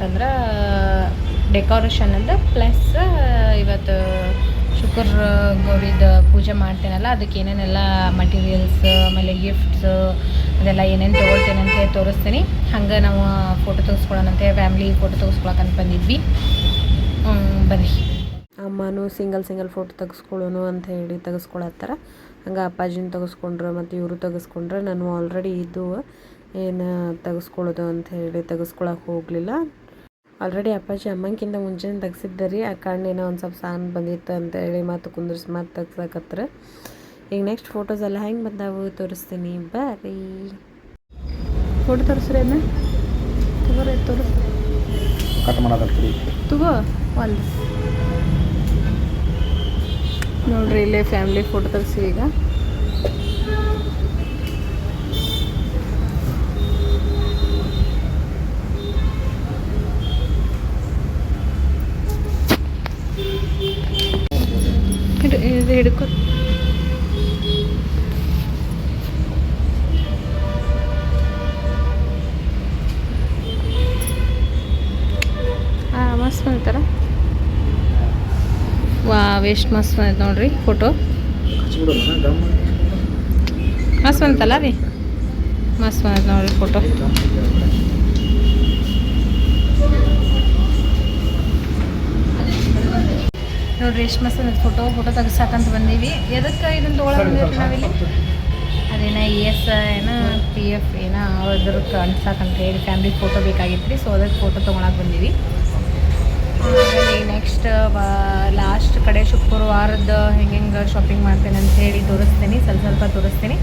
ಅಂತಂದ್ರೆ ಡೆಕೋರೇಷನ್ ಅಂದ್ರೆ ಪ್ಲಸ್ ಇವತ್ತು ಶುಕ್ರ ಗೌರಿದ ಪೂಜೆ ಮಾಡ್ತೇನಲ್ಲ, ಅದಕ್ಕೆ ಏನೇನೆಲ್ಲ ಮಟೀರಿಯಲ್ಸ್ ಆಮೇಲೆ ಗಿಫ್ಟ್ಸ್ ಅದೆಲ್ಲ ಏನೇನು ತೊಗೊಳ್ತೇನೆ ಅಂತ ಹೇಳಿ ತೋರಿಸ್ತೀನಿ. ಹಂಗೆ ನಾವು ಫೋಟೋ ತೆಗೆಸ್ಕೊಳ್ಳೋಣಂತೆ ಫ್ಯಾಮ್ಲಿ ಫೋಟೋ ತೆಗೆಸ್ಕೊಳಕಂತ ಬಂದಿದ್ವಿ. ಬರ್ರಿ. ಅಮ್ಮನೂ ಸಿಂಗಲ್ ಸಿಂಗಲ್ ಫೋಟೋ ತೆಗೆಸ್ಕೊಳ್ಳೋನು ಅಂತ ಹೇಳಿ ತೆಗೆಸ್ಕೊಳತ್ತಾರ. ಹಂಗೆ ಅಪ್ಪಾಜಿನ ತೆಗೆಸ್ಕೊಂಡ್ರು, ಮತ್ತು ಇವರು ತೆಗೆಸ್ಕೊಂಡ್ರೆ, ನಾನು ಆಲ್ರೆಡಿ ಇದ್ದು ಏನು ತೆಗೆಸ್ಕೊಳ್ಳೋದು ಅಂತ ಹೇಳಿ ತೆಗೆಸ್ಕೊಳಕ್ಕೆ ಹೋಗಲಿಲ್ಲ. ಆಲ್ರೆಡಿ ಅಪ್ಪಾಜಿ ಅಮ್ಮಂಗಿಂತ ಮುಂಚೆನೇ ತೆಗ್ಸಿದ್ದೆ ರೀ. ಆ ಕಣ್ಣೇನೋ ಒಂದು ಸ್ವಲ್ಪ ಸಾನ್ ಬಂದಿತ್ತು ಅಂತ ಹೇಳಿ ಮತ್ತು ಕುಂದ್ರಿಸಿ ಮತ್ತೆ ತೆಗ್ಸಕತ್ರ. ಈಗ ನೆಕ್ಸ್ಟ್ ಫೋಟೋಸ್ ಎಲ್ಲ ಹೆಂಗೆ ಬಂದಾವು ತೋರಿಸ್ತೀನಿ. ಬರ್ರಿ. ಫೋಟೋ ತೋರಿಸ್ರಿ ಅದನ್ನ ತಗೋರಿ ತೋರಿಸ್. ಕಟ್ ಮಾಡೋದಲ್ರಿ ತಗೋ ಒಂದು ನೋಡ್ರಿ ಇಲ್ಲೇ ಫ್ಯಾಮಿಲಿ ಫೋಟೋ ತರಿಸಿ ಈಗ. ಇದು ಹಿಡ್ಕೊ ಹಾಂ ಮಸ್ತ್ ಬಂತಾರ ವಾ ಎಷ್ಟು ಮಸ್ತ್ ಬಂದೈತೆ ನೋಡ್ರಿ ಫೋಟೋ ಹಚ್ಬಿಡೋಣ ಗಮ್ ಮಸ್ತ್ ಬಂತಲ್ಲ ರೀ ಮಸ್ತ್ ಬಂದೈತೆ ನೋಡ್ರಿ ಫೋಟೋ ಮಸ್ತ್ ಬಂದೈತೆ ಫೋಟೋ ಫೋಟೋ ತೆಗ್ಸಾಕಂತ ಬಂದೀವಿ. ಎದಕ್ಕೆ ಇದನ್ನ ತೊಗೊಳಕ್ ನಾವಿಲ್ಲಿ? ಅದೇನ ಇ ಎಸ್ ಏನೋ ಪಿ ಎಫ್ ಏನೋ ಅದ್ರಕ್ಕೆ ಅನ್ಸಾಕಂತ ಹೇಳಿ ಫ್ಯಾಮಿಲಿ ಫೋಟೋ ಬೇಕಾಗಿತ್ತು ರೀ ಸೊ ಅದಕ್ಕೆ ಫೋಟೋ ತೊಗೊಳಕ್ಕೆ ಬಂದೀವಿ ನೆಕ್ಸ್ಟ್ ಲಾಸ್ಟ್ ಕಡೆ ಶುಕ್ರವಾರದ ಹೆಂಗೆ ಹೆಂಗೆ ಶಾಪಿಂಗ್ ಮಾಡ್ತೇನೆ ಅಂತ ಹೇಳಿ ತೋರಿಸ್ತೀನಿ. ಸ್ವಲ್ಪ ಸ್ವಲ್ಪ ತೋರಿಸ್ತೀನಿ.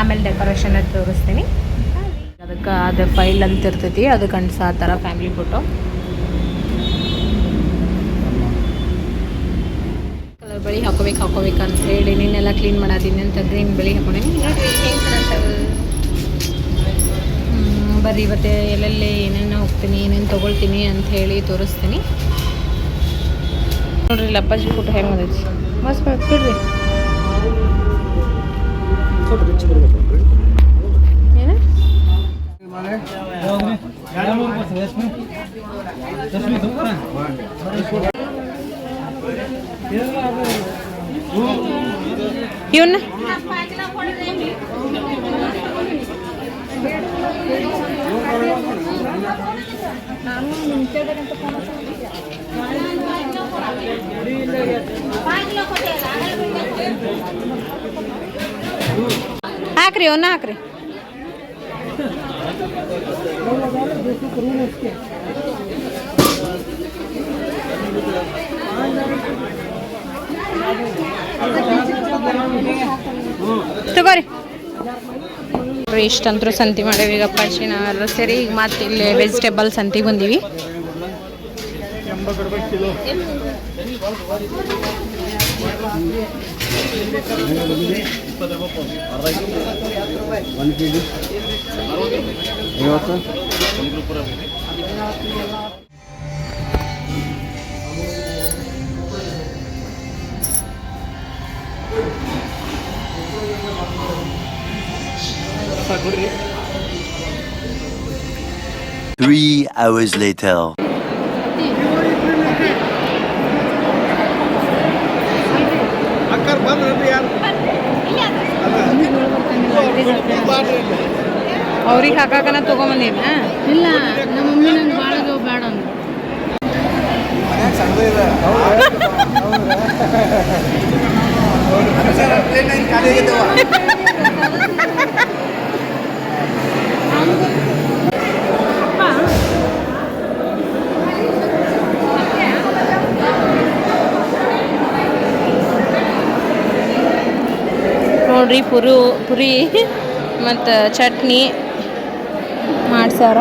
ಆಮೇಲೆ ಡೆಕೋರೇಷನ್ ಅದು ತೋರಿಸ್ತೀನಿ. ಅದಕ್ಕೆ ಅದು ಫೈಲ್ ಅಂತ ಇರ್ತೈತಿ ಅದಕ್ಕೆ ಅಂಟ್ಸ ಆ ಥರ ಫ್ಯಾಮಿಲಿ ಫೋಟೋ ಬಳಿ ಹಾಕೋಬೇಕು ಹಾಕೋಬೇಕು ಅಂತ ಹೇಳಿ ನೀನೆಲ್ಲ ಕ್ಲೀನ್ ಮಾಡಾತೀನಿ ಅಂತ ಗ್ರೀನ್ ಬಳಿ ಹಾಕೊಂಡೆ ಬರ್ರಿ ಇವತ್ತೆ ಎಲ್ಲೆಲ್ಲಿ ಏನೇನು ಹೋಗ್ತೀನಿ, ಏನೇನು ತೊಗೊಳ್ತೀನಿ ಅಂತ ಹೇಳಿ ತೋರಿಸ್ತೀನಿ. ನೋಡ್ರಿ, ಇಲ್ಲಿ ಅಪ್ಪಾಜಿ ಫೋಟೋ ಹೆಂಗೆ ಬಂದೈತಿ ಮಸ್ತ್ ಬಿಡ್ರಿ. ಏನು? ಇವನ್ನ? ಹಾಕ್ರಿ ಅವನ್ನ ಹಾಕ್ರಿ. ತಗೋರಿ. ಇಷ್ಟಂತರೂ ಸಂತಿ ಮಾಡೇವಿ. ಈಗ ಪರ್ಶಿ ನಾವೆಲ್ಲ ಸೇರಿ ಈಗ ಮತ್ತೆ ಇಲ್ಲಿ ವೆಜಿಟೇಬಲ್ ಸಂತಿಗೆ ಬಂದೀವಿ. ಐವತ್ತು Three hours later. ಅವ್ರಿಗೆ ಹಾಕಾಕನ ತೊಗೊಂಬಂದೇನ ಇಲ್ಲ ನಮ್ಮ ಮಮ್ಮಿ ನನ್ ಭಾಳ ಬೇಡ ಅಂದ್ರು. ನೋಡ್ರಿ ಪುರು, ಪುರಿ ಮತ್ತು ಚಟ್ನಿ ಮಾಡ್ಸ್ಯಾರ.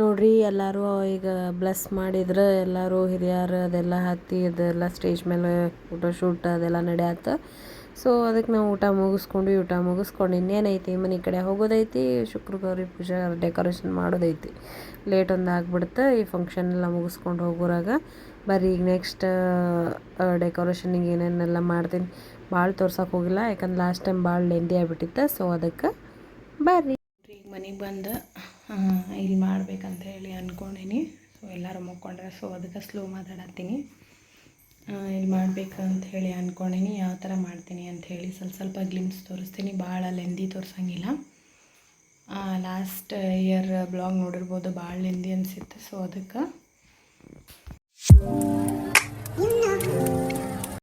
ನೋಡ್ರಿ, ಎಲ್ಲರೂ ಈಗ ಬ್ಲೆಸ್ ಮಾಡಿದ್ರೆ ಎಲ್ಲರೂ ಹಿರಿಯರು ಅದೆಲ್ಲ ಹತ್ತಿ ಅದೆಲ್ಲ ಸ್ಟೇಜ್ ಮೇಲೆ ಫೋಟೋಶೂಟ್ ಅದೆಲ್ಲ ನಡೆಯತ್ತ ಸೊ ಅದಕ್ಕೆ ನಾವು ಊಟ ಮುಗಿಸ್ಕೊಂಡು ಊಟ ಮುಗಿಸ್ಕೊಂಡು ಇನ್ನೇನೈತಿ, ಮನೆ ಕಡೆ ಹೋಗೋದೈತಿ ಶುಕ್ರ ಗೌರಿ ಪೂಜೆ ಡೆಕೋರೇಷನ್ ಮಾಡೋದೈತಿ. ಲೇಟ್ ಒಂದು ಆಗ್ಬಿಡ್ತು, ಈ ಫಂಕ್ಷನ್ ಎಲ್ಲ ಮುಗಿಸ್ಕೊಂಡು ಹೋಗೋರಾಗ. ಬರೀ ಈಗ ನೆಕ್ಸ್ಟ್ ಡೆಕೋರೇಷನಿಗೆ ಏನೇನೆಲ್ಲ ಮಾಡ್ತೀನಿ. ಭಾಳ ತೋರ್ಸೋಕೆ ಹೋಗಿಲ್ಲ, ಯಾಕಂದ್ರೆ ಲಾಸ್ಟ್ ಟೈಮ್ ಭಾಳ ಲೆಂದಿ ಆಗಿಬಿಟ್ಟಿತ್ತು ಸೊ ಅದಕ್ಕೆ ಬರ್ರಿ. ಈಗ ಮನೆಗೆ ಬಂದು ಇಲ್ಲಿ ಮಾಡ್ಬೇಕಂತ ಹೇಳಿ ಅಂದ್ಕೊಂಡೀನಿ ಸೊ ಎಲ್ಲರೂ ಮುಕ್ಕೊಂಡ್ರೆ ಸೊ ಅದಕ್ಕೆ ಸ್ಲೋ ಮಾತಾಡತ್ತೀನಿ. ಇಲ್ಲಿ ಮಾಡಬೇಕು ಅಂತ ಹೇಳಿ ಅಂದ್ಕೊಂಡೀನಿ ಯಾವ ಥರ ಮಾಡ್ತೀನಿ ಅಂತ ಹೇಳಿ ಸ್ವಲ್ಪ ಸ್ವಲ್ಪ ಗ್ಲಿಮ್ಸ್ ತೋರಿಸ್ತೀನಿ. ಭಾಳ ಲೆಂದಿ ತೋರ್ಸಂಗಿಲ್ಲ. ಲಾಸ್ಟ್ ಇಯರ್ ಬ್ಲಾಗ್ ನೋಡಿರ್ಬೋದು ಭಾಳ ಲೆಂದಿ ಅನಿಸುತ್ತೆ ಸೊ ಅದಕ್ಕೆ